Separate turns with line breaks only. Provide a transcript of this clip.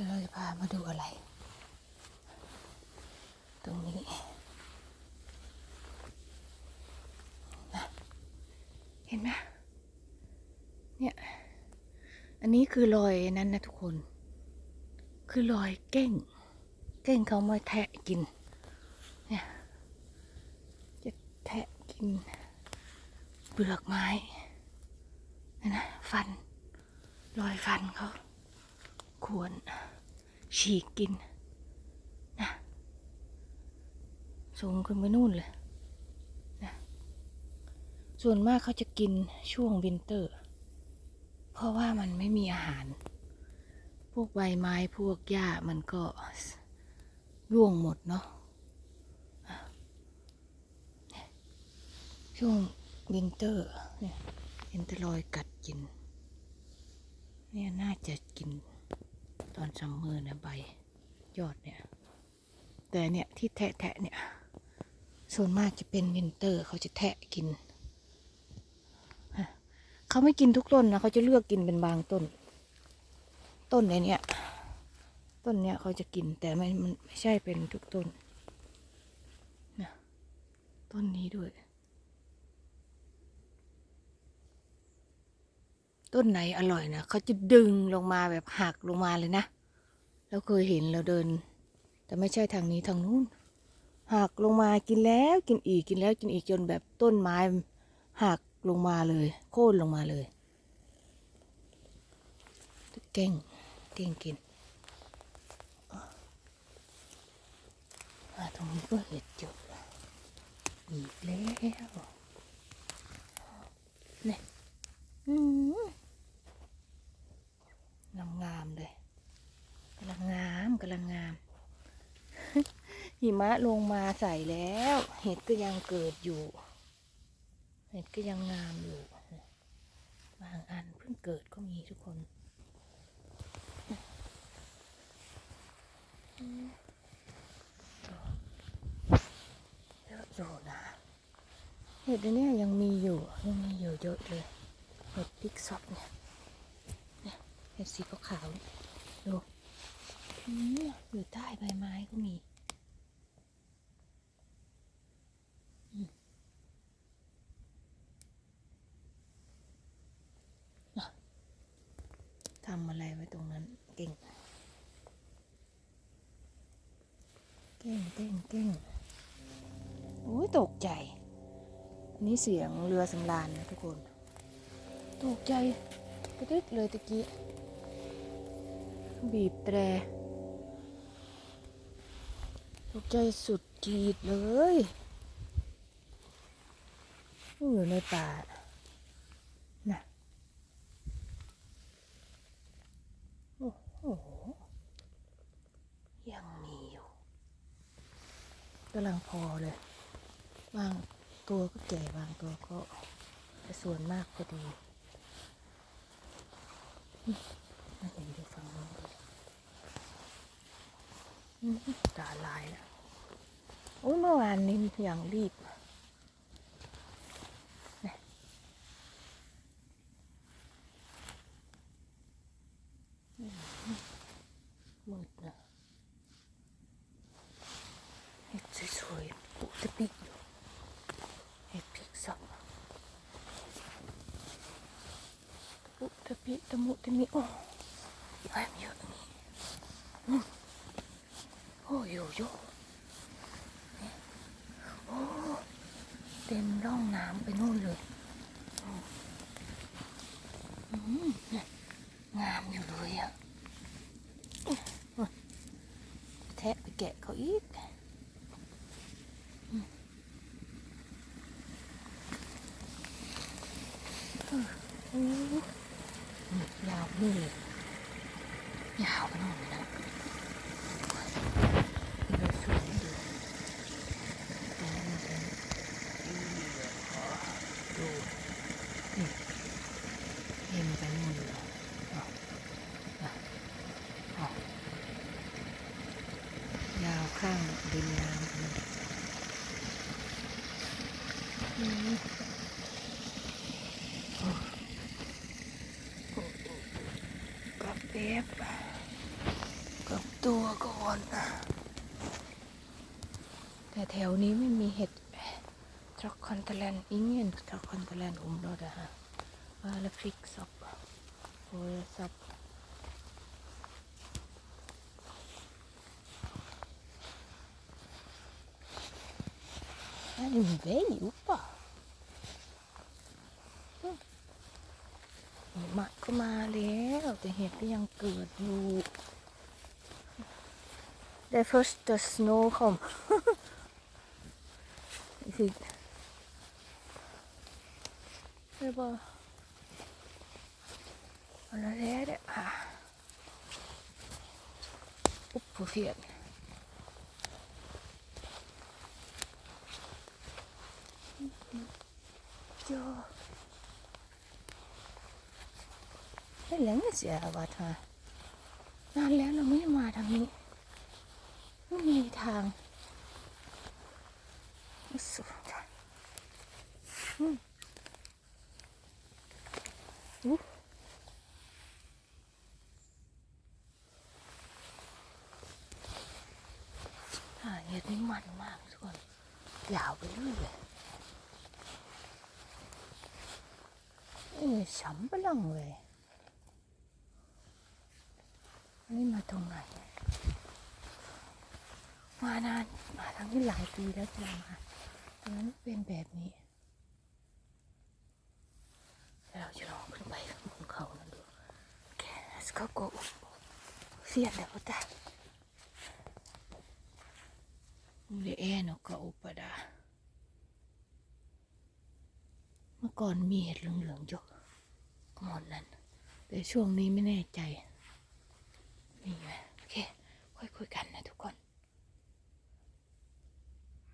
ดี๋ยวเราจะพามาดูอะไร ตรงนี้นะเห็นไหมเนี่ย อันนี้คือรอยนั้นนะทุกคน คือรอยเก้ง เก้งเขามาแทะกิน เนี่ย จะแทะกินเปลือกไม้นั่นนะฟัน รอยฟันเขาควร ฉีกกินนะสูงขึ้นไปนู่นเลยนะส่วนมากเขาจะกินช่วงวินเตอร์ เพราะว่ามันไม่มีอาหาร พวกใบไม้พวกหญ้ามันก็ร่วงหมดเนาะช่วงวินเตอร์เนี่ยเห็นแต่รอยกัดกิน เนี่ยน่าจะกิน ตอนซัมเมอร์นะใบยอดเนี่ย แต่เนี่ยที่แทะแทะๆเนี่ยส่วนมากจะเป็นวินเตอร์เขาจะแทะกินเขาไม่กินทุกต้นนะเขาจะเลือกกินเป็นบางต้น ต้นในเนี่ยต้นเนี้ยเขาจะกินแต่ไม่มันไม่ใช่เป็นทุกต้นนะต้นนี้ด้วย ต้นไหนอร่อยนะเขาจะดึงลงมาแบบหักลงมาเลยนะ เราเคยเห็นเราเดิน แต่ไม่ใช่ทางนี้ทางนู้นหักลงมากินแล้วกินอีกกินแล้วกินอีกจนแบบต้นไม้หักลงมาเลย โค่นลงมาเลยเก่งเก่งกินตรงนี้ก็เห็ดเยอะอีกแล้วเนี่ยอืมงามงามๆเลยกำลังงาม กำลังงามหิมะลงมาใส่แล้ว เห็ดก็ยังเกิดอยู่ เห็ดก็ยังงามอยู่ บางอันเพิ่งเกิดก็มีทุกคนเยอะอยู่นะเห็ดอันเนี้ยยังมีอยู่ยังมีอยู่เยอะเลยเห็ดพริกซอบเนี่ยเห็ดสีขาวๆดู อยู่ใต้ใบไม้ก็มีทำอะไรไว้ตรงนั้น เก่ง เก่งเก่งเก่งโอ้ยตกใจนนี้เสียงเรือสำราญนะทุกคน ตกใจกระดึกเลยตะกี้ บีบแตร ตกใจสุดจีดเลยอยู่ในป่าน่ะโอ้โห ยังมีอยู่กำลังพอเลย บางตัวก็แก่บางตัวก็ส่วนมากพอดีน่าจะอยู่ฝั่งโน้นด้วยอืม ตาลายแล้วโอ้ยเมื่อวานนี้อย่างรีบมืดนะเห็ดสวยๆปุตะปิกอยู่เห็ดพิกสับปุตะปิตะมุตะมิโอ้แอบเยอะนี่อืมโอ้ โยโย่เนี่ยโอ้เต็มร่องน้ำไปนู่นเลยงามอยู่เลยอะแทะไปแกะเขาอีกยาวนู่เลยยาวไปนู่นเลยนะเราสูงดูดูดูนี่เห็นไปนู่นเล ยาวข้างริมน้ำเลยอืมโอ้โอ้โอ้กระเป๊บตัวก่อน แต่แถวนี้ไม่มีเห็ดทรัคคอนเทแลนอิงเงินทรัคคอนเทแลนอุ้มรถอะฮะว่าแล้วพริกสับ โอ้ยสับอันนี้มีเบยอุปะหมะก็มาแล้ว แต่เห็ดก็ยังเกิดอยู่ The first the snow come. Is it? det var allerede her. Opp på fjell. Ja Det er lenge siden jeg har vært her. นานแล้วเราไม่ได้มาทางนี้ไม่มีทางสุดอืมอู้หาเห็ ดนี่มันมากทุกคนยาวไปเรื่อยเลยเอ้ยช้ำไปลังเลยนี่มาตรงไหน มานานมาทั้งที่หลายปีแล้วที่เรามาตอนนั้นเป็นแบบนี้แล้วเราจะลองขึ้นไปข้างบนเขานั่นดูโอเค let's go go เสียแล้วแต่ เลยแอนกกะอุปดา เมื่อก่อนมีเห็ดเหลืองๆยกก่อนนั้น แต่ช่วงนี้ไม่แน่ใจ นี่ไงโอเค ค่อยคุยกันนะทุกคน